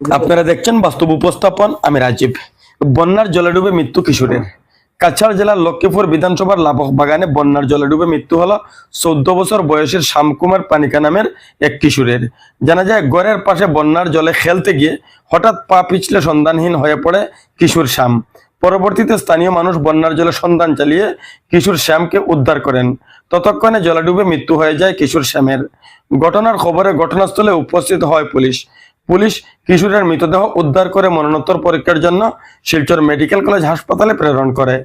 আপনারা দেখছেন বাস্তব উপস্থাপন, আমি রাজীব। বন্যার জলে ডুবে মৃত্যু কিশোরের। কাছাড় জেলার লক্ষ্মীপুর বিধানসভার লাবক বাগানে বন্যার জলে ডুবে মৃত্যু হলো চোদ্দ বছর বয়সের শ্যামকুমার পানিকা নামের এক কিশোরের। জানা যায়, গড়ের পাশে বন্যার জলে খেলতে গিয়ে হঠাৎ পা পিছলে সন্ধানহীন হয়ে পড়ে কিশোর শ্যাম। পরবর্তীতে স্থানীয় মানুষ বন্যার জলে সন্ধান চালিয়ে কিশোর শ্যামকে উদ্ধার করেন। ততক্ষণে জলে ডুবে মৃত্যু হয়ে যায় কিশোর শ্যামের। ঘটনার খবরে ঘটনাস্থলে উপস্থিত হয় পুলিশ। পুলিশ কিশোরের মৃতদেহ উদ্ধার করে মরণোত্তর পরীক্ষার জন্য শিলচর মেডিকেল কলেজ হাসপাতালে প্রেরণ করে।